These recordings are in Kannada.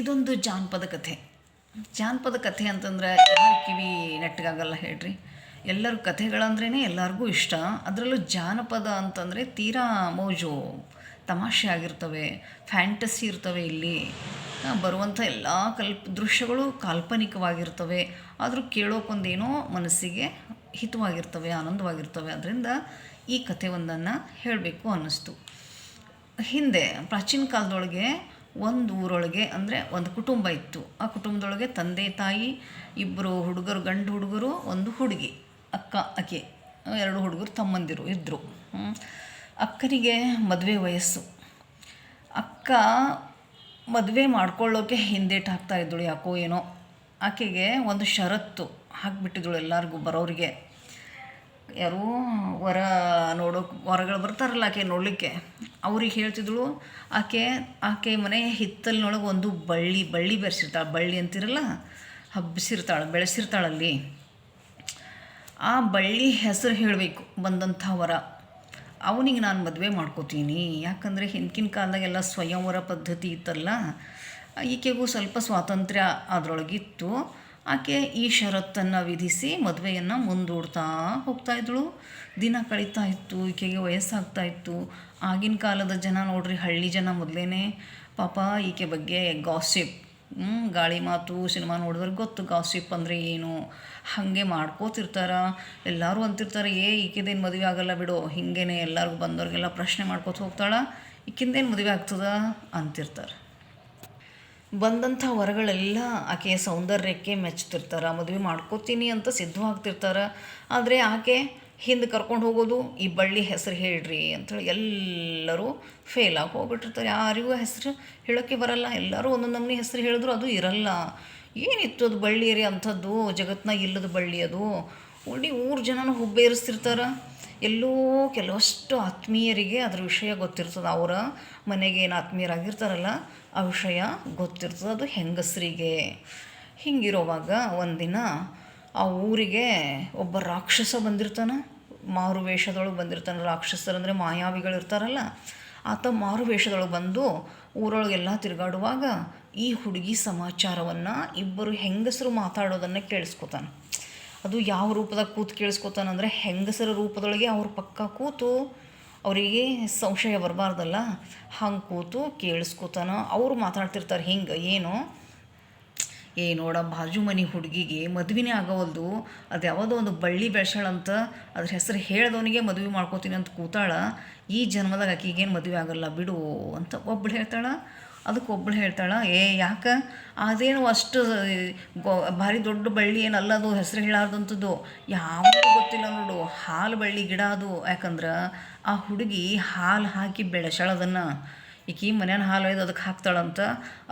ಇದೊಂದು ಜಾನಪದ ಕಥೆ. ಜಾನಪದ ಕಥೆ ಅಂತಂದ್ರೆ ಯಾರು ಕಿವಿ ನೆಟ್ಟಗಾಗಲ್ಲ ಹೇಳ್ರಿ. ಎಲ್ಲರೂ ಕಥೆಗಳಂದ್ರೇ ಎಲ್ಲರಿಗೂ ಇಷ್ಟ. ಅದರಲ್ಲೂ ಜಾನಪದ ಅಂತಂದರೆ ತೀರಾ ಮೋಜು, ತಮಾಷೆ ಆಗಿರ್ತವೆ, ಫ್ಯಾಂಟಸಿ ಇರ್ತವೆ ಇಲ್ಲಿ. ಬರುವಂಥ ಎಲ್ಲ ಕಲ್ಪ, ದೃಶ್ಯಗಳು ಕಾಲ್ಪನಿಕವಾಗಿರ್ತವೆ. ಆದರೂ ಕೇಳೋಕೊಂದೇನೋ ಮನಸ್ಸಿಗೆ ಹಿತವಾಗಿರ್ತವೆ, ಆನಂದವಾಗಿರ್ತವೆ. ಅದರಿಂದ ಈ ಕಥೆ ಒಂದನ್ನು ಹೇಳಬೇಕು ಅನ್ನಿಸ್ತು. ಹಿಂದೆ, ಪ್ರಾಚೀನ ಕಾಲದೊಳಗೆ ಒಂದು ಊರೊಳಗೆ ಅಂದರೆ ಒಂದು ಕುಟುಂಬ ಇತ್ತು. ಆ ಕುಟುಂಬದೊಳಗೆ ತಂದೆ, ತಾಯಿ ಇಬ್ಬರು ಹುಡುಗರು, ಗಂಡು ಹುಡುಗರು, ಒಂದು ಹುಡುಗಿ, ಅಕ್ಕ ಅಕೆ ಎರಡು ಹುಡುಗರು ತಮ್ಮಂದಿರು ಇದ್ದರು ಅಕ್ಕನಿಗೆ ಮದುವೆ ವಯಸ್ಸು. ಅಕ್ಕ ಮದುವೆ ಮಾಡ್ಕೊಳ್ಳೋಕೆ ಹಿಂದೇಟ್ ಹಾಕ್ತಾ ಇದ್ದಳು ಯಾಕೋ ಏನೋ. ಆಕೆಗೆ ಒಂದು ಷರತ್ತು ಹಾಕಿಬಿಟ್ಟಿದ್ದಳು ಎಲ್ಲರಿಗೂ ಬರೋರಿಗೆ. ಯಾರು ವರ ನೋಡೋಕೆ, ವರಗಳು ಬರ್ತಾರಲ್ಲ ಆಕೆ ನೋಡಲಿಕ್ಕೆ. ಅವ್ರಿಗೆ ಹೇಳ್ತಿದ್ದಳು ಆಕೆ ಆಕೆ ಮನೆಯ ಹಿತ್ತಲಿನೊಳಗೆ ಒಂದು ಬಳ್ಳಿ ಬಳ್ಳಿ ಬೆರೆಸಿರ್ತಾಳೆ, ಬಳ್ಳಿ ಅಂತಿರಲ್ಲ, ಹಬ್ಬಿಸಿರ್ತಾಳೆ, ಬೆಳೆಸಿರ್ತಾಳಲ್ಲಿ. ಆ ಬಳ್ಳಿ ಹೆಸರು ಹೇಳಬೇಕು ಬಂದಂಥ ವರ. ಅವನಿಗೆ ನಾನು ಮದುವೆ ಮಾಡ್ಕೋತೀನಿ. ಯಾಕಂದರೆ ಹಿಂದಿನ ಕಾಲದಾಗೆಲ್ಲ ಸ್ವಯಂವರ ಪದ್ಧತಿ ಇತ್ತಲ್ಲ, ಈಕೆಗೂ ಸ್ವಲ್ಪ ಸ್ವಾತಂತ್ರ್ಯ ಅದರೊಳಗಿತ್ತು. ಆಕೆ ಈ ಷರತ್ತನ್ನು ವಿಧಿಸಿ ಮದುವೆಯನ್ನು ಮುಂದೂಡ್ತಾ ಹೋಗ್ತಾ ಇದ್ದಳು ದಿನ ಕಳೀತಾ ಇತ್ತು, ಈಕೆಗೆ ವಯಸ್ಸಾಗ್ತಾ ಇತ್ತು. ಆಗಿನ ಕಾಲದ ಜನ ನೋಡ್ರಿ, ಹಳ್ಳಿ ಜನ ಮೊದಲೇ ಪಾಪ ಈಕೆ ಬಗ್ಗೆ ಗಾಸಿಪ್ ಗಾಳಿ ಮಾತು, ಸಿನಿಮಾ ನೋಡಿದ್ರೆ ಗೊತ್ತು ಗಾಸಿಪ್ ಅಂದರೆ ಏನು? ಹಾಗೆ ಮಾಡ್ಕೋತಿರ್ತಾರ, ಎಲ್ಲರೂ ಅಂತಿರ್ತಾರೆ, ಏ, ಈಕೆದೇನು ಮದುವೆ ಆಗಲ್ಲ ಬಿಡು, ಹಿಂಗೇನೆ ಎಲ್ಲರಿಗೂ ಬಂದವ್ರಿಗೆಲ್ಲ ಪ್ರಶ್ನೆ ಮಾಡ್ಕೋತ ಹೋಗ್ತಾಳ, ಈಕಿಂದೇನು ಮದುವೆ ಆಗ್ತದ? ಅಂತಿರ್ತಾರೆ. ಬಂದಂಥ ವರಗಳೆಲ್ಲ ಆಕೆಯ ಸೌಂದರ್ಯಕ್ಕೆ ಮೆಚ್ಚುತ್ತಿರ್ತಾರೆ ಮದುವೆ ಮಾಡ್ಕೋತೀನಿ ಅಂತ ಸಿದ್ಧವಾಗ್ತಿರ್ತಾರೆ. ಆದರೆ ಆಕೆ ಹಿಂದೆ ಕರ್ಕೊಂಡು ಹೋಗೋದು, ಈ ಬಳ್ಳಿ ಹೆಸರು ಹೇಳ್ರಿ ಅಂಥೇಳಿ ಎಲ್ಲರೂ ಫೇಲ್ ಆಗಿ ಹೋಗ್ಬಿಟ್ಟಿರ್ತಾರೆ. ಯಾರಿಗೂ ಹೆಸರು ಹೇಳೋಕ್ಕೆ ಬರಲ್ಲ. ಎಲ್ಲರೂ ಒಂದೊಂದು ನಮೂನಿ ಹೆಸರು ಹೇಳಿದ್ರು ಅದು ಇರಲ್ಲ. ಏನಿತ್ತು ಅದು ಬಳ್ಳಿ ರೀ ಅಂಥದ್ದು? ಜಗತ್ತಿನಾಗ ಇಲ್ಲದ ಬಳ್ಳಿ ಅದು? ಉಳ್ಳಿ ಊರು ಜನನ ಹುಬ್ಬೇರಿಸ್ತಿರ್ತಾರೆ. ಎಲ್ಲೋ ಕೆಲವಷ್ಟು ಆತ್ಮೀಯರಿಗೆ ಅದ್ರ ವಿಷಯ ಗೊತ್ತಿರ್ತದೆ. ಅವರ ಮನೆಗೆ ಏನು ಆತ್ಮೀಯರಾಗಿರ್ತಾರಲ್ಲ, ಆ ವಿಷಯ ಗೊತ್ತಿರ್ತದೆ ಅದು ಹೆಂಗಸರಿಗೆ. ಹಿಂಗಿರೋವಾಗ ಒಂದಿನ ಆ ಊರಿಗೆ ಒಬ್ಬ ರಾಕ್ಷಸ ಬಂದಿರ್ತಾನೆ. ಮಾರು ವೇಷದೊಳಗೆ ಬಂದಿರ್ತಾನೆ ರಾಕ್ಷಸರಂದರೆ ಮಾಯಾವಿಗಳು ಇರ್ತಾರಲ್ಲ, ಆತ ಮಾರು ವೇಷದೊಳಗೆ ಬಂದು ಊರೊಳಗೆಲ್ಲ ತಿರುಗಾಡುವಾಗ ಈ ಹುಡುಗಿ ಸಮಾಚಾರವನ್ನು ಇಬ್ಬರು ಹೆಂಗಸರು ಮಾತಾಡೋದನ್ನು ಕೇಳಿಸ್ಕೊತಾನೆ. ಅದು ಯಾವ ರೂಪದಾಗ ಕೂತು ಕೇಳಿಸ್ಕೊತಾನಂದರೆ ಹೆಂಗಸರ ರೂಪದೊಳಗೆ ಅವ್ರ ಪಕ್ಕ ಕೂತು ಅವರಿಗೆ ಸಂಶಯ ಬರಬಾರ್ದಲ್ಲ, ಹಂಗೆ ಕೂತು ಕೇಳಿಸ್ಕೊತಾನ. ಅವರು ಮಾತಾಡ್ತಿರ್ತಾರೆ, ಹಿಂಗೆ, ಏನು? ಏ ನೋಡ ಬಾಜು ಮನೆ ಹುಡುಗಿಗೆ ಮದುವೆನೇ ಆಗೋವಲ್ದು, ಅದು ಯಾವುದೋ ಒಂದು ಬಳ್ಳಿ ಬೆಳ್ಸಾಳಂತ ಅದ್ರ ಹೆಸರು ಹೇಳ್ದವನಿಗೆ ಮದುವೆ ಮಾಡ್ಕೋತೀನಿ ಅಂತ ಕೂತಾಳ, ಈ ಜನ್ಮದಾಗ ಆಕಿಗೇನು ಮದುವೆ ಆಗಲ್ಲ ಬಿಡು ಅಂತ ಒಬ್ಬಳು ಹೇಳ್ತಾಳ. ಅದಕ್ಕೆ ಒಬ್ಬಳು ಹೇಳ್ತಾಳ, ಏ ಯಾಕೆ? ಅದೇನು ಅಷ್ಟು ಗೊ ಭಾರಿ ದೊಡ್ಡ ಬಳ್ಳಿ ಏನಲ್ಲ ಅದು ಹೆಸರು ಹೇಳಾರ್ದಂಥದ್ದು ಯಾವುದೂ ಗೊತ್ತಿಲ್ಲ ನೋಡು, ಹಾಲು ಬಳ್ಳಿ ಗಿಡ ಅದು. ಯಾಕಂದ್ರೆ ಆ ಹುಡುಗಿ ಹಾಲು ಹಾಕಿ ಬೆಳೆಸಾಳದನ್ನು ಈಕಿ ಮನೆಯನ್ನು ಹಾಲು ಒಯ್ದು ಅದಕ್ಕೆ ಹಾಕ್ತಾಳಂತ,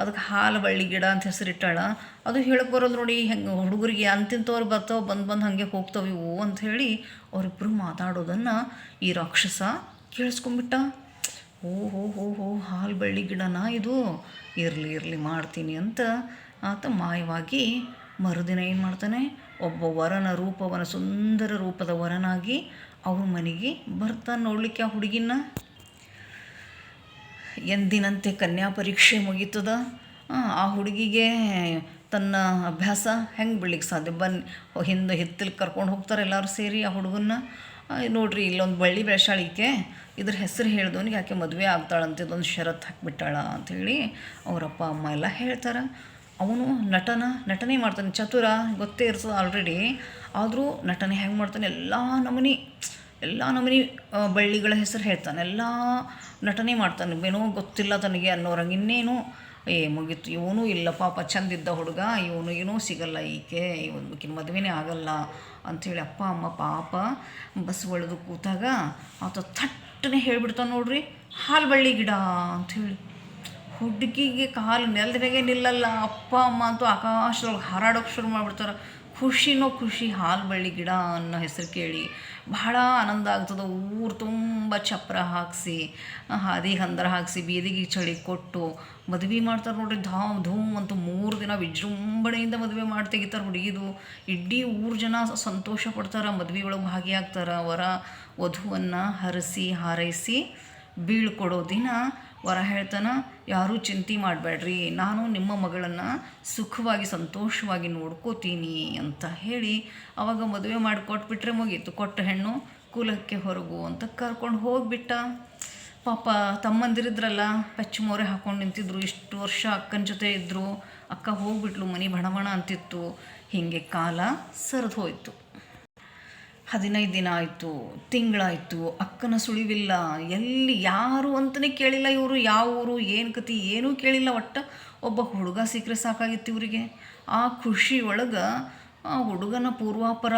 ಅದಕ್ಕೆ ಹಾಲು ಬಳ್ಳಿ ಗಿಡ ಅಂತ ಹೆಸರಿಟ್ಟಾಳ ಅದು ಹೇಳಕ್ಕೆ ಬರೋದು ನೋಡಿ, ಹೆಂಗೆ ಹುಡುಗರಿಗೆ ಅಂತಿಂತವ್ರು ಬರ್ತಾವೆ, ಬಂದು ಬಂದು ಹಾಗೆ ಹೋಗ್ತಾವೆ ಇವು ಅಂತ ಹೇಳಿ ಅವರಿಬ್ಬರು ಮಾತಾಡೋದನ್ನು ಈ ರಾಕ್ಷಸ ಕೇಳಿಸ್ಕೊಂಬಿಟ್ಟ. ಓ ಹೋ ಹೋ ಹೋ ಹಾಲು ಬಳ್ಳಿ ಗಿಡನಾ ಇದು? ಇರಲಿ ಇರಲಿ ಮಾಡ್ತೀನಿ ಅಂತ ಆತ ಮಾಯವಾಗಿ ಮರುದಿನ ಏನು ಮಾಡ್ತಾನೆ, ಒಬ್ಬ ವರನ ರೂಪವನ ಸುಂದರ ರೂಪದ ವರನಾಗಿ ಅವ್ರ ಮನೆಗೆ ಬರ್ತಾನೆ ನೋಡಲಿಕ್ಕೆ ಆ ಹುಡುಗಿನ. ಎಂದಿನಂತೆ ಕನ್ಯಾ ಪರೀಕ್ಷೆ ಮುಗೀತದ? ಆ, ಹುಡುಗಿಗೆ ತನ್ನ ಅಭ್ಯಾಸ ಹೆಂಗೆ ಬಿಡ್ಲಿಕ್ಕೆ ಸಾಧ್ಯ? ಬನ್ನಿ ಹಿಂದೆ ಹಿತ್ತಲಿಗೆ ಕರ್ಕೊಂಡು ಹೋಗ್ತಾರೆ ಎಲ್ಲರೂ ಸೇರಿ ಆ ಹುಡುಗನ್ನ. ನೋಡ್ರಿ ಇಲ್ಲೊಂದು ಬಳ್ಳಿ ಬೆಳೆಸಾಳಿಕೆ. ಇದ್ರ ಹೆಸರು ಹೇಳ್ದವನಿಗೆ ಯಾಕೆ ಮದುವೆ ಆಗ್ತಾಳಂತ ಇದೊಂದು ಷರತ್ತು ಹಾಕಿಬಿಟ್ಟಾಳ ಅಂಥೇಳಿ ಅವರಪ್ಪ ಅಮ್ಮ ಎಲ್ಲ ಹೇಳ್ತಾರೆ. ಅವನು ನಟನ ನಟನೆ ಮಾಡ್ತಾನೆ. ಚತುರ ಗೊತ್ತೇ ಇರ್ತದೆ ಆಲ್ರೆಡಿ ಆದರೂ ನಟನೆ ಹೆಂಗೆ ಮಾಡ್ತಾನೆ? ಎಲ್ಲ ನಮೂನಿ ಎಲ್ಲ ನಮೂನಿ ಬಳ್ಳಿಗಳ ಹೆಸರು ಹೇಳ್ತಾನೆ. ಎಲ್ಲ ನಟನೆ ಮಾಡ್ತಾನೆ. ಏನೋ ಗೊತ್ತಿಲ್ಲ ತನಗೆ ಅನ್ನೋರಂಗೆ. ಇನ್ನೇನು, ಏ, ಮುಗೀತು. ಇವನು ಇಲ್ಲ ಪಾಪ, ಚಂದಿದ್ದ ಹುಡುಗ. ಇವನು ಏನೂ ಸಿಗಲ್ಲ. ಈಕೆ ಇವನು ಮದುವೆನೇ ಆಗಲ್ಲ ಅಂಥೇಳಿ ಅಪ್ಪ, ಅಮ್ಮ, ಪಾಪ ಬಸ್ ಒಳೆದು ಕೂತಾಗ ಆತ ಥಟ್ಟನೆ ಹೇಳ್ಬಿಡ್ತಾನೆ ನೋಡ್ರಿ, ಹಾಲು ಬಳ್ಳಿ ಗಿಡ ಅಂಥೇಳಿ. ಹುಡುಗಿಗೆ ಕಾಲು ನೆಲದ ನಿಲ್ಲಲ್ಲ. ಅಪ್ಪ, ಅಮ್ಮ ಅಂತೂ ಆಕಾಶದೊಳಗೆ ಹಾರಾಡೋಕೆ ಶುರು ಮಾಡಿಬಿಡ್ತಾರೆ. ಖುಷಿನೋ ಖುಷಿ ಹಾಲು ಬಳ್ಳಿ ಗಿಡ ಅನ್ನೋ ಹೆಸರು ಕೇಳಿ. ಬಹಳ ಆನಂದ ಆಗ್ತದೆ. ಊರು ತುಂಬ ಚಪ್ರ ಹಾಕಿಸಿ, ಹಾದಿ ಹಂದರ ಹಾಕಿಸಿ, ಬೀದಿಗೆ ಚಳಿ ಕೊಟ್ಟು ಮದುವೆ ಮಾಡ್ತಾರೆ ನೋಡ್ರಿ. ಧಾಮ್ ಧೂಮ್ ಅಂತ ಮೂರು ದಿನ ವಿಜೃಂಭಣೆಯಿಂದ ಮದುವೆ ಮಾಡಿ ತೆಗಿತಾರೆ ಹುಡುಗಿದು. ಇಡೀ ಊರು ಜನ ಸಂತೋಷ ಪಡ್ತಾರೆ ಮದುವೆ ಒಳಗೆ ಭಾಗಿಯಾಗ್ತಾರೆ. ವರ ವಧುವನ್ನು ಹರಸಿ ಹಾರೈಸಿ ಬೀಳ್ಕೊಡೋ ದಿನ ವರ ಹೇಳ್ತಾನ ಯಾರೂ ಚಿಂತೆ ಮಾಡಬೇಡ್ರಿ, ನಾನು ನಿಮ್ಮ ಮಗಳನ್ನು ಸುಖವಾಗಿ, ಸಂತೋಷವಾಗಿ ನೋಡ್ಕೋತೀನಿ ಅಂತ ಹೇಳಿ ಅವಾಗ ಮದುವೆ ಮಾಡಿ ಕೊಟ್ಬಿಟ್ರೆ ಮುಗೀತು. ಕೊಟ್ಟ ಹೆಣ್ಣು ಕುಲಕ್ಕೆ ಹೊರಗು ಅಂತ ಕರ್ಕೊಂಡು ಹೋಗಿಬಿಟ್ಟ. ಪಾಪ ತಮ್ಮಂದಿರಿದ್ರಲ್ಲ ಪಚ್ಚು ಮೋರೆ ಹಾಕೊಂಡು ನಿಂತಿದ್ರು, ಇಷ್ಟು ವರ್ಷ ಅಕ್ಕನ ಜೊತೆ ಇದ್ದರು ಅಕ್ಕ ಹೋಗ್ಬಿಟ್ಲು, ಮನೆ ಬಣಬಣ ಅಂತಿತ್ತು. ಹೀಗೆ ಕಾಲ ಸರಿದು ಹೋಯಿತು. ಹದಿನೈದು ದಿನ ಆಯಿತು, ತಿಂಗಳಾಯಿತು, ಅಕ್ಕನ ಸುಳಿವಿಲ್ಲ, ಎಲ್ಲಿ ಯಾರು ಅಂತಲೇ ಕೇಳಿಲ್ಲ ಇವರು, ಯಾವ ಊರು, ಏನು ಕತಿ, ಏನೂ ಕೇಳಿಲ್ಲ ಒಟ್ಟು ಒಬ್ಬ ಹುಡುಗ ಸಿಕ್ಕರೆ ಸಾಕಾಗಿತ್ತು ಇವರಿಗೆ. ಆ ಖುಷಿ ಒಳಗೆ ಆ ಹುಡುಗನ ಪೂರ್ವಾಪರ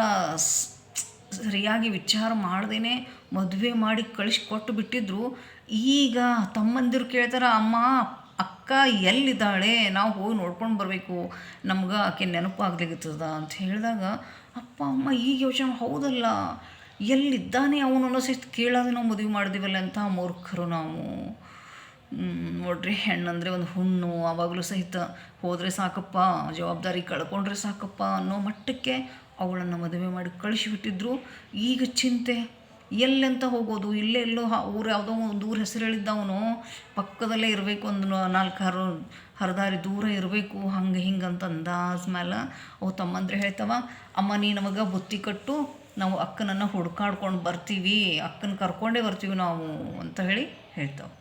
ಸರಿಯಾಗಿ ವಿಚಾರ ಮಾಡ್ದೇ ಮದುವೆ ಮಾಡಿ ಕಳಿಸ್ಕೊಟ್ಟು ಬಿಟ್ಟಿದ್ರು. ಈಗ ತಮ್ಮಂದಿರು ಕೇಳ್ತಾರೆ, ಅಮ್ಮ, ಅಕ್ಕ ಎಲ್ಲಿದ್ದಾಳೆ? ನಾವು ಹೋಗಿ ನೋಡ್ಕೊಂಡು ಬರಬೇಕು. ನಮ್ಗೆ ಆಕೆ ನೆನಪಾಗ್ಲಿಕ್ಕತ್ತದ ಅಂತ ಹೇಳಿದಾಗ ಅಪ್ಪ, ಅಮ್ಮ, ಈಗ ಯೋಚನೆ, ಹೌದಲ್ಲ? ಎಲ್ಲಿದ್ದಾನೆ ಅವನು ಅನ್ನೋ ಸಹಿತ ಕೇಳೋದು ನಾವು ಮದುವೆ ಮಾಡಿದೀವಲ್ಲ ಅಂತ ಮೂರ್ಖರು ನಾವು. ನೋಡ್ರಿ, ಹೆಣ್ಣಂದರೆ ಒಂದು ಹುಣ್ಣು ಆವಾಗಲೂ ಸಹಿತ ಹೋದರೆ ಸಾಕಪ್ಪ, ಜವಾಬ್ದಾರಿ ಕಳ್ಕೊಂಡ್ರೆ ಸಾಕಪ್ಪ ಅನ್ನೋ ಮಟ್ಟಕ್ಕೆ ಅವಳನ್ನು ಮದುವೆ ಮಾಡಿ ಕಳಿಸಿಬಿಟ್ಟಿದ್ರು. ಈಗ ಚಿಂತೆ, ಎಲ್ಲೆಂತ ಹೋಗೋದು? ಇಲ್ಲೇ ಎಲ್ಲೋ ಊರು, ಯಾವುದೋ ಒಂದು ಊರು ಹೆಸರು ಹೇಳಿದ್ದವನು, ಪಕ್ಕದಲ್ಲೇ ಇರಬೇಕು ಒಂದು ನಾಲ್ಕು ಹರ ಹರದಾರಿ ದೂರ ಇರಬೇಕು, ಹಂಗೆ ಹಿಂಗೆ ಅಂತ ಅಂದಾಜ್ ಮೇಲೆ ಅವು ತಮ್ಮಂದ್ರೆ ಹೇಳ್ತವ, ಅಮ್ಮ, ನೀ ನಮಗೆ ಬುತ್ತಿ ಕಟ್ಟು, ನಾವು ಅಕ್ಕನನ್ನು ಹುಡ್ಕಾಡ್ಕೊಂಡು ಬರ್ತೀವಿ, ಅಕ್ಕನ ಕರ್ಕೊಂಡೇ ಬರ್ತೀವಿ ನಾವು ಅಂತ ಹೇಳಿ ಹೇಳ್ತಾವೆ.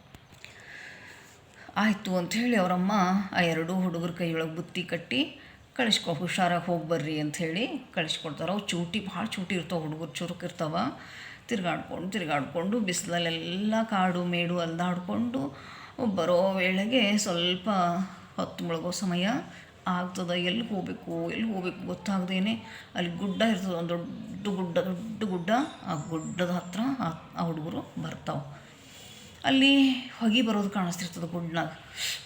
ಆಯಿತು ಅಂಥೇಳಿ ಅವರಮ್ಮ ಆ ಎರಡೂ ಹುಡುಗರ ಕೈಯೊಳಗೆ ಬುತ್ತಿ ಕಟ್ಟಿ, ಕಳಿಸ್ಕೊ, ಹುಷಾರಾಗಿ ಹೋಗಿ ಬರ್ರಿ ಅಂಥೇಳಿ ಕಳಿಸ್ಕೊಡ್ತಾರೆ. ಅವು ಚೂಟಿ, ಭಾಳ ಚೂಟಿ ಇರ್ತಾವೆ ಹುಡುಗರು ಚುರುಕು ಇರ್ತಾವೆ. ತಿರ್ಗಾಡ್ಕೊಂಡು ತಿರ್ಗಾಡ್ಕೊಂಡು, ಬಿಸಿಲಲ್ಲೆಲ್ಲ ಕಾಡು ಮೇಡು ಅಲ್ದಾಡ್ಕೊಂಡು ಬರೋ ವೇಳೆಗೆ ಸ್ವಲ್ಪ ಹೊತ್ತು ಮುಳುಗೋ ಸಮಯ ಆಗ್ತದೆ. ಎಲ್ಲಿ ಹೋಗಬೇಕು ಎಲ್ಲಿ ಹೋಗಬೇಕು ಗೊತ್ತಾಗ್ದೇನೆ. ಅಲ್ಲಿ ಗುಡ್ಡ ಇರ್ತದೆ, ಒಂದು ದೊಡ್ಡ ಗುಡ್ಡ ದೊಡ್ಡ ಗುಡ್ಡ. ಆ ಗುಡ್ಡದ ಹತ್ರ ಆ- ಹುಡುಗರು ಬರ್ತಾವೆ. ಅಲ್ಲಿ ಹೊಗೆ ಬರೋದು ಕಾಣಿಸ್ತಿರ್ತದೆ ಗುಡ್ನಾಗ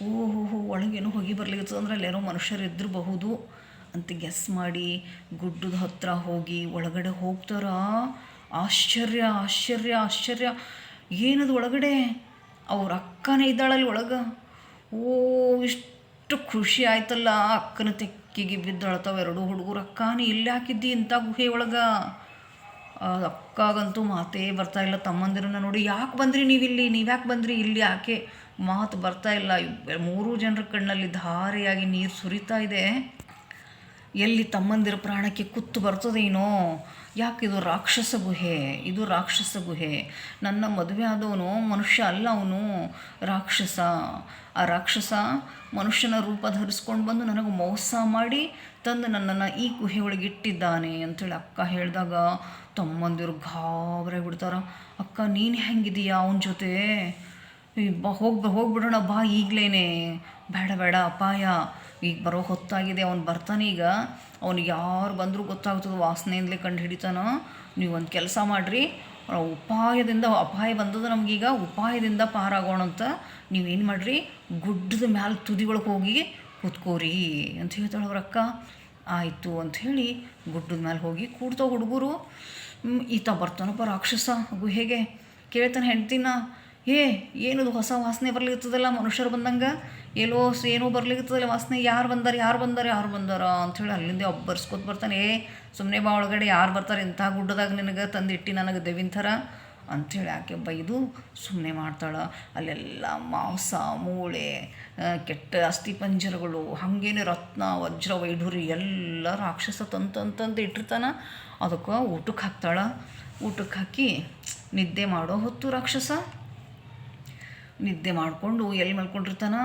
ಓಹೋ ಒಳಗೇನೋ ಹೊಗೆ ಬರ್ಲಿಕ್ಕೆ ಅಂದ್ರೆ ಅಲ್ಲೇನೋ ಮನುಷ್ಯರು ಇದ್ದಿರಬಹುದು ಅಂತ ಗೆಸ್ ಮಾಡಿ ಗುಡ್ಡದ ಹತ್ರ ಹೋಗಿ ಒಳಗಡೆ ಹೋಗ್ತಾರ? ಆಶ್ಚರ್ಯ ಆಶ್ಚರ್ಯ ಆಶ್ಚರ್ಯ. ಏನದು ಒಳಗಡೆ? ಅವ್ರ ಅಕ್ಕನೇ ಇದ್ದಾಳಲ್ಲಿ ಒಳಗೆ? ಓ, ಇಷ್ಟು ಖುಷಿ ಆಯ್ತಲ್ಲ ಅಕ್ಕನ ತೆಕ್ಕಿಗೆ ಬಿದ್ದಳ್ತಾವ ಎರಡು ಹುಡುಗರು. ಅಕ್ಕನೇ ಇಲ್ಲಿ ಹಾಕಿದ್ದಿ ಇಂಥ ಗುಹೆ ಒಳಗೆ? ಅಕ್ಕಗಂತೂ ಮಾತೇ ಬರ್ತಾ ಇಲ್ಲ. ತಮ್ಮಂದಿರನ್ನ ನೋಡಿ ಯಾಕೆ ಬಂದ್ರಿ ನೀವಿಲ್ಲಿ? ನೀವು ಯಾಕೆ ಬಂದ್ರಿ ಇಲ್ಲಿ ಯಾಕೆ? ಮಾತು ಬರ್ತಾ ಇಲ್ಲ. ಮೂರೂ ಜನರ ಕಣ್ಣಲ್ಲಿ ಧಾರೆಯಾಗಿ ನೀರು ಸುರಿತಾ ಇದೆ. ಎಲ್ಲಿ ತಮ್ಮಂದಿರ ಪ್ರಾಣಕ್ಕೆ ಕುತ್ತು ಬರ್ತದೇನೋ ಯಾಕೆ ಇದು ರಾಕ್ಷಸ ಗುಹೆ? ಇದು ರಾಕ್ಷಸ ಗುಹೆ. ನನ್ನ ಮದುವೆ ಆದವನು ಮನುಷ್ಯ ಅಲ್ಲ ಅವನು. ರಾಕ್ಷಸ. ಆ ರಾಕ್ಷಸ ಮನುಷ್ಯನ ರೂಪ ಧರಿಸ್ಕೊಂಡು ಬಂದು ನನಗೆ ಮೋಸ ಮಾಡಿ ತಂದು ನನ್ನನ್ನು ಈ ಗುಹೆ ಇಟ್ಟಿದ್ದಾನೆ ಅಂಥೇಳಿ ಅಕ್ಕ ಹೇಳಿದಾಗ ತಮ್ಮಂದಿರು ಗಾಬರಿ ಬಿಡ್ತಾರ ಅಕ್ಕ, ನೀನು ಹೆಂಗಿದೀಯಾ ಅವನ ಜೊತೆ? ಬಾ, ಹೋಗಿ ಹೋಗ್ಬಿಡೋಣ, ಬಾ ಈಗಲೇ ಬೇಡ ಬೇಡ, ಅಪಾಯ. ಈಗ ಬರೋ ಹೊತ್ತಾಗಿದೆ, ಅವ್ನು ಬರ್ತಾನೆ ಈಗ. ಅವ್ನಿಗೆ ಯಾರು ಬಂದರೂ ಗೊತ್ತಾಗ್ತದೆ, ವಾಸನೆಯಿಂದಲೇ ಕಂಡು ಹಿಡಿತಾನ. ನೀವು ಒಂದು ಕೆಲಸ ಮಾಡಿರಿ ಉಪಾಯದಿಂದ ಅಪಾಯ ಬಂದದ ನಮಗೀಗ, ಉಪಾಯದಿಂದ ಪಾರಾಗೋಣ ಅಂತ ನೀವೇನು ಮಾಡಿರಿ, ಗುಡ್ಡದ ಮ್ಯಾಲೆ ತುದಿ ಒಳಗೆ ಹೋಗಿ ಕೂತ್ಕೋರಿ ಅಂತ ಹೇಳ್ತಾಳೆ ಅವ್ರ ಅಕ್ಕ. ಆಯಿತು ಅಂಥೇಳಿ ಗುಡ್ಡದ ಮೇಲೆ ಹೋಗಿ ಕೂಡ್ತಾವ ಹುಡುಗರು. ಈತ ಬರ್ತಾನಪ್ಪ ರಾಕ್ಷಸ. ಗುಹೆಗೆ ಕೇಳ್ತಾನೆ ಹೆಂಡ್ತಿನ. ಏ ಏನದು ಹೊಸ ವಾಸನೆ ಬರ್ಲಿಕ್ತದಲ್ಲ ಮನುಷ್ಯರು ಬಂದಂಗೆ? ಎಲ್ಲೋ ಏನೋ ಬರ್ಲಿಕ್ಕತ್ತದಲ್ಲ ವಾಸನೆ? ಯಾರು ಬಂದಾರ ಯಾರು ಬಂದಾರ ಯಾರು ಬಂದಾರ ಅಂಥೇಳಿ ಅಲ್ಲಿಂದ ಒಬ್ಬರ್ಸ್ಕೊತ ಬರ್ತಾನೆ. ಏ ಸುಮ್ಮನೆ ಬಾ ಒಳಗಡೆ, ಯಾರು ಬರ್ತಾರೆ ಇಂಥ ಗುಡ್ಡದಾಗ ನಿನಗೆ ತಂದಿಟ್ಟು ನನಗೆ ದೇವಿನ ಥರ ಅಂಥೇಳಿ ಆಕೆ ಬೈದು ಸುಮ್ಮನೆ ಮಾಡ್ತಾಳೆ. ಅಲ್ಲೆಲ್ಲ ಮಾಂಸ, ಮೂಳೆ ಕೆಟ್ಟ ಅಸ್ಥಿ ಪಂಜರಗಳು, ಹಾಗೇನೆ ರತ್ನ, ವಜ್ರ, ವೈಢೂರಿ ಎಲ್ಲ ರಾಕ್ಷಸ ತಂತಂತಂದು ಇಟ್ಟಿರ್ತಾನೆ. ಅದಕ್ಕೆ ಊಟಕ್ಕೆ ಹಾಕ್ತಾಳೆ. ಊಟಕ್ಕೆ ಹಾಕಿ ನಿದ್ದೆ ಮಾಡೋ ಹೊತ್ತು ರಾಕ್ಷಸ. ನಿದ್ದೆ ಮಾಡಿಕೊಂಡು ಎಲ್ಲಿ ಮಲ್ಕೊಂಡಿರ್ತಾನ?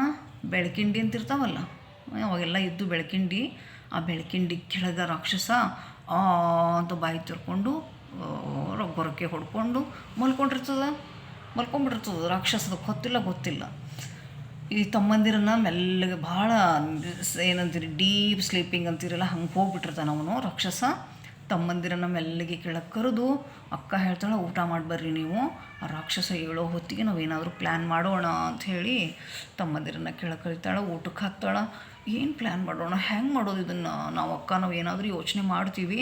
ಬೆಳಕಿಂಡಿ ಅಂತಿರ್ತಾವಲ್ಲ. ಅವಾಗೆಲ್ಲ ಇದ್ದು ಬೆಳಕಿಂಡಿ, ಆ ಬೆಳಕಿಂಡಿ ಕೆಳಗ ರಾಕ್ಷಸ ಆ ಅಂತ ಬಾಯಿ ತಿರ್ಕೊಂಡು ಗೊರಕೆ ಹೊಡ್ಕೊಂಡು ಮಲ್ಕೊಂಡಿರ್ತದ. ಮಲ್ಕೊಂಡ್ಬಿಟ್ಟಿರ್ತದ. ರಾಕ್ಷಸದ ಗೊತ್ತಿಲ್ಲ ಗೊತ್ತಿಲ್ಲ. ಈ ತಮ್ಮಂದಿರನ್ನ ಮೆಲ್ಲಗೆ ಭಾಳ ಏನಂತೀರಿ, ಡೀಪ್ ಸ್ಲೀಪಿಂಗ್ ಅಂತೀರಲ್ಲ, ಹಂಗೆ ಹೋಗ್ಬಿಟ್ಟಿರ್ತಾನೆ ಅವನು ರಾಕ್ಷಸ. ತಮ್ಮಂದಿರನ್ನ ನಮ್ಮೆಲ್ಲಿಗೆ ಕೆಳಗೆ ಕರೆದು ಅಕ್ಕ ಹೇಳ್ತಾಳೆ, ಊಟ ಮಾಡಿ ಬರ್ರಿ ನೀವು. ಆ ರಾಕ್ಷಸ ಹೇಳೋ ಹೊತ್ತಿಗೆ ನಾವೇನಾದರೂ ಪ್ಲ್ಯಾನ್ ಮಾಡೋಣ ಅಂತ ಹೇಳಿ ತಮ್ಮಂದಿರನ್ನ ಕೆಳಗೆ ಕರಿತಾಳೆ ಊಟಕ್ಕೆ ಹಾಕ್ತಾಳೆ. ಏನು ಪ್ಲ್ಯಾನ್ ಮಾಡೋಣ? ಹೆಂಗೆ ಮಾಡೋದು ಇದನ್ನು? ನಾವು ಅಕ್ಕ, ನಾವು ಏನಾದರೂ ಯೋಚನೆ ಮಾಡ್ತೀವಿ.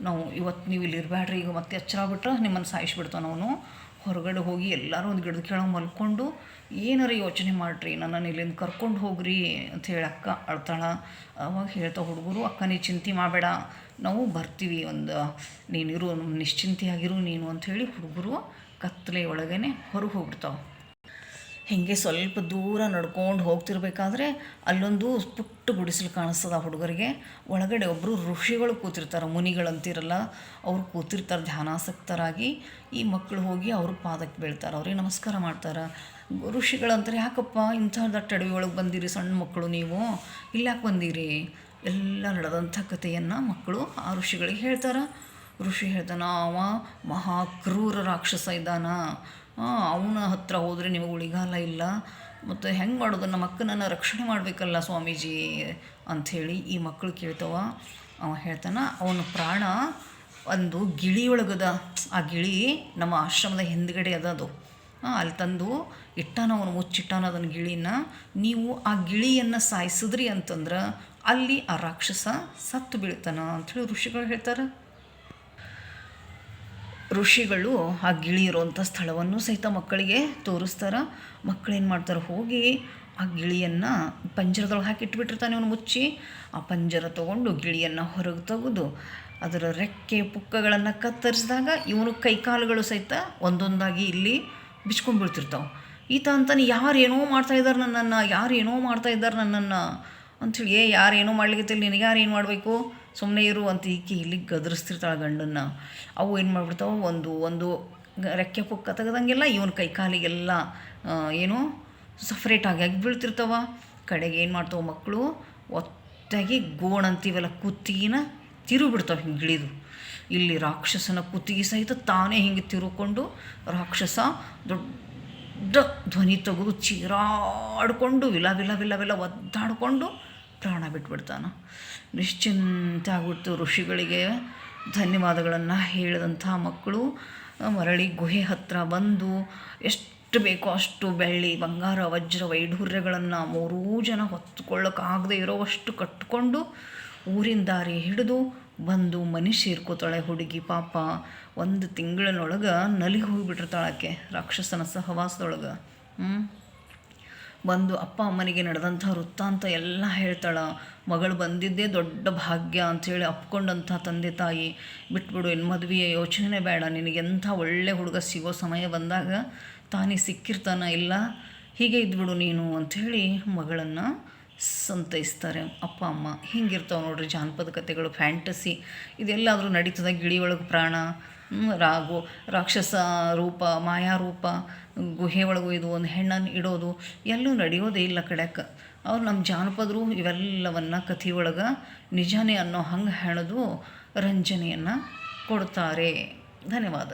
ನಾವು ಇವತ್ತು ನೀವು ಇಲ್ಲಿ ಇರಬೇಡ್ರಿ ಈಗ ಮತ್ತೆ ಎಚ್ಚರ ಬಿಟ್ರೆ ನಿಮ್ಮನ್ನು ಸಾಯಿಸ್ಬಿಡ್ತಾನೆ ಅವನು. ಹೊರಗಡೆ ಹೋಗಿ ಎಲ್ಲರೂ ಒಂದು ಗಿಡದ ಕೆಳಗೆ ಮಲ್ಕೊಂಡು, ಏನಾರ ಯೋಚನೆ ಮಾಡಿರಿ, ನನ್ನನ್ನು ಇಲ್ಲಿಂದ ಕರ್ಕೊಂಡು ಹೋಗ್ರಿ ಅಂತ ಹೇಳಿ ಅಕ್ಕ ಅಳ್ತಾಳ. ಅವಾಗ ಹೇಳ್ತಾ ಹುಡುಗರು, ಅಕ್ಕ ನೀ ಚಿಂತೆ ಮಾಡಬೇಡ, ನಾವು ಬರ್ತೀವಿ, ಒಂದು ನೀನಿರು ನಿಶ್ಚಿಂತೆಯಾಗಿರು ನೀನು ಅಂಥೇಳಿ ಹುಡುಗರು ಕತ್ತಲೆ ಒಳಗೇ ಹೊರಗೆ ಹೋಗ್ಬಿಡ್ತಾವೆ. ಹೀಗೆ ಸ್ವಲ್ಪ ದೂರ ನಡ್ಕೊಂಡು ಹೋಗ್ತಿರ್ಬೇಕಾದ್ರೆ ಅಲ್ಲೊಂದು ಪುಟ್ಟ ಗುಡಿಸಲು ಕಾಣಿಸ್ತದ ಹುಡುಗರಿಗೆ. ಒಳಗಡೆ ಒಬ್ಬರು ಋಷಿಗಳು ಕೂತಿರ್ತಾರೆ, ಮುನಿಗಳಂತಿರಲ್ಲ, ಅವ್ರು ಕೂತಿರ್ತಾರೆ ಧ್ಯಾನಾಸಕ್ತರಾಗಿ. ಈ ಮಕ್ಕಳು ಹೋಗಿ ಅವ್ರ ಪಾದಕ್ಕೆ ಬೀಳ್ತಾರೆ. ಅವ್ರಿಗೆ ನಮಸ್ಕಾರ ಮಾಡ್ತಾರೆ. ಋಷಿಗಳಂತಾರೆ, ಯಾಕಪ್ಪ ಇಂಥ ಅಟ್ಟಡವಿ ಒಳಗೆ ಬಂದಿರಿ ಸಣ್ಣ ಮಕ್ಕಳು ನೀವು? ಇಲ್ಲಾಕೆ ಬಂದಿರಿ? ಎಲ್ಲ ನಡೆದಂಥ ಕಥೆಯನ್ನು ಮಕ್ಕಳು ಆ ಋಷಿಗಳಿಗೆ ಹೇಳ್ತಾರೆ. ಋಷಿ ಹೇಳ್ತಾನ ಅವ ಮಹಾಕ್ರೂರ ರಾಕ್ಷಸ ಇದ್ದಾನ. ಅವನ ಹತ್ರ ಹೋದರೆ ನಿಮಗೆ ಉಳಿಗಾಲ ಇಲ್ಲ. ಮತ್ತು ಹೆಂಗೆ ಮಾಡೋದು? ನಮ್ಮ ಅಕ್ಕನನ್ನು ರಕ್ಷಣೆ ಮಾಡಬೇಕಲ್ಲ ಸ್ವಾಮೀಜಿ ಅಂಥೇಳಿ ಈ ಮಕ್ಕಳು ಕೇಳ್ತವ. ಅವ ಹೇಳ್ತಾನೆ, ಅವನ ಪ್ರಾಣ ಒಂದು ಗಿಳಿಯೊಳಗದ, ಆ ಗಿಳಿ ನಮ್ಮ ಆಶ್ರಮದ ಹಿಂದ್ಗಡೆ ಅದ ಅದು. ಅಲ್ಲಿ ತಂದು ಇಟ್ಟಾನ ಅವನು, ಮುಚ್ಚಿಟ್ಟಾನ ಅದನ್ನು ಗಿಳಿನ ನೀವು ಆ ಗಿಳಿಯನ್ನು ಸಾಯಿಸಿದ್ರಿ ಅಂತಂದ್ರೆ ಅಲ್ಲಿ ಆ ರಾಕ್ಷಸ ಸತ್ತು ಬೀಳ್ತಾನ. ಅಂಥೇಳಿ ಋಷಿಗಳು ಹೇಳ್ತಾರೆ. ಋಷಿಗಳು ಆ ಗಿಳಿ ಇರುವಂಥ ಸ್ಥಳವನ್ನು ಸಹಿತ ಮಕ್ಕಳಿಗೆ ತೋರಿಸ್ತಾರೆ. ಮಕ್ಕಳೇನು ಮಾಡ್ತಾರೆ? ಹೋಗಿ ಆ ಗಿಳಿಯನ್ನು ಪಂಜರದೊಳಗೆ ಹಾಕಿ ಇಟ್ಬಿಟ್ಟಿರ್ತಾನೆ ಅವನು ಮುಚ್ಚಿ. ಆ ಪಂಜರ ತೊಗೊಂಡು ಗಿಳಿಯನ್ನು ಹೊರಗೆ ತೆಗೆದು ಅದರ ರೆಕ್ಕೆ ಪುಕ್ಕಗಳನ್ನು ಕತ್ತರಿಸಿದಾಗ ಇವನು ಕೈಕಾಲುಗಳು ಸಹಿತ ಒಂದೊಂದಾಗಿ ಇಲ್ಲಿ ಬಿಚ್ಕೊಂಡ್ಬಿಡ್ತಿರ್ತಾವೆ. ಈತ ಅಂತಾನೆ ಯಾರು ಏನೋ ಮಾಡ್ತಾ ಇದ್ದಾರೆ ನನ್ನನ್ನು ಯಾರು ಏನೋ ಮಾಡ್ತಾ ಇದ್ದಾರೆ ನನ್ನನ್ನು ಅಂಥೇಳಿ ಏ, ಯಾರೇನೋ ಮಾಡ್ಲಿಕ್ಕೆ ನಿನಗೆ ಯಾರು ಏನು ಮಾಡಬೇಕು? ಸುಮ್ಮನೆ ಇರು ಅಂತ ಈಕೆ ಇಲ್ಲಿ ಗದರಿಸ್ತಿರ್ತಾಳೆ ಗಂಡನ್ನು. ಅವು ಏನು ಮಾಡ್ಬಿಡ್ತಾವೆ? ಒಂದು ಒಂದು ರೆಕ್ಕೆ ಪುಕ್ಕ ತೆಗೆದಂಗೆಲ್ಲ ಇವನ ಕೈ ಕಾಲಿಗೆಲ್ಲ ಏನು ಸಫ್ರೇಟ್ ಆಗಿ ಬೀಳ್ತಿರ್ತಾವ ಕಡೆಗೆ ಏನು ಮಾಡ್ತಾವೆ ಮಕ್ಕಳು ಒತ್ತಾಗಿ ಗೋಣ ಅಂತೀವಲ್ಲ, ಕುತ್ತಿಗೆನ ತಿರು ಬಿಡ್ತಾವೆ ಹಿಂಗೆ ಗಿಳಿದು ಇಲ್ಲಿ ರಾಕ್ಷಸನ ಕುತ್ತಿಗೆ ಸಹಿತ ತಾನೇ ಹಿಂಗೆ ತಿರುಕೊಂಡು ರಾಕ್ಷಸ ದೊಡ್ಡ ಧ್ವನಿ ತೆಗೆದು ಚೀರಾಡಿಕೊಂಡು, ವಿಲ ವಿಲ ವಿಲ ವಿಲ ಒದ್ದಾಡಿಕೊಂಡು ಪ್ರಾಣ ಬಿಟ್ಬಿಡ್ತಾನೆ. ನಿಶ್ಚಿಂತ ಆಗ್ಬಿಡ್ತು ಋಷಿಗಳಿಗೆ ಧನ್ಯವಾದಗಳನ್ನು ಹೇಳಿದಂಥ ಮಕ್ಕಳು. ಮರಳಿ ಗುಹೆ ಹತ್ತಿರ ಬಂದು ಎಷ್ಟು ಬೇಕೋ ಅಷ್ಟು ಬೆಳ್ಳಿ, ಬಂಗಾರ, ವಜ್ರ, ವೈಢೂರ್ಯಗಳನ್ನು ಮೂರೂ ಜನ ಹೊತ್ಕೊಳ್ಳೋಕ್ಕಾಗದೇ ಇರೋವಷ್ಟು ಕಟ್ಟಿಕೊಂಡು ಊರಿನ ದಾರಿ ಹಿಡಿದು ಬಂದು ಮನೆ ಸೇರ್ಕೋತಾಳೆ ಹುಡುಗಿ ಪಾಪ. ಒಂದು ತಿಂಗಳಿನೊಳಗೆ ನಲಿಗೆ ಹೋಗಿಬಿಟ್ಟಿರ್ತಾಳಕ್ಕೆ ರಾಕ್ಷಸನ ಸಹವಾಸದೊಳಗೆ. ಹ್ಞೂ ಬಂದು ಅಪ್ಪ ಅಮ್ಮನಿಗೆ ನಡೆದಂಥ ವೃತ್ತಾಂತ ಎಲ್ಲ ಹೇಳ್ತಾಳೆ. ಮಗಳು ಬಂದಿದ್ದೇ ದೊಡ್ಡ ಭಾಗ್ಯ ಅಂಥೇಳಿ ಅಪ್ಕೊಂಡಂಥ ತಂದೆ ತಾಯಿ. ಬಿಟ್ಬಿಡು, ಇನ್ನು ಮದುವೆಯ ಯೋಚನೆ ಬೇಡ. ನಿನಗೆಂಥ ಒಳ್ಳೆ ಹುಡುಗ ಸಿಗೋ ಸಮಯ ಬಂದಾಗ ತಾನೇ ಸಿಕ್ಕಿರ್ತಾನ, ಇಲ್ಲ? ಹೀಗೆ ಇದ್ಬಿಡು ನೀನು ಅಂಥೇಳಿ ಮಗಳನ್ನು ಸಂತೈಸ್ತಾರೆ ಅಪ್ಪ, ಅಮ್ಮ. ಹಿಂಗಿರ್ತಾವೆ ನೋಡ್ರಿ ಜಾನಪದ ಕಥೆಗಳು ಫ್ಯಾಂಟಸಿ. ಇದೆಲ್ಲಾದರೂ ನಡೀತದೆ ಗಿಳಿಯೊಳಗೆ ಪ್ರಾಣ? ರಾಗು, ರಾಕ್ಷಸ ರೂಪ, ಮಾಯಾ ರೂಪ, ಗುಹೆ ಒಳಗೆ ಇದು ಒಂದು ಹೆಣ್ಣನ್ನು ಇಡೋದು, ಎಲ್ಲೂ ನಡೆಯೋದೇ ಇಲ್ಲ ಕಡೆಕ್ಕೆ ಅವ್ರು ನಮ್ಮ ಜಾನಪದರು ಇವೆಲ್ಲವನ್ನು ಕಥೆಯೊಳಗೆ ನಿಜಾನೇ ಅನ್ನೋ ಹಂಗೆ ಹೆಣೆದು ರಂಜನೆಯನ್ನು ಕೊಡ್ತಾರೆ. ಧನ್ಯವಾದ.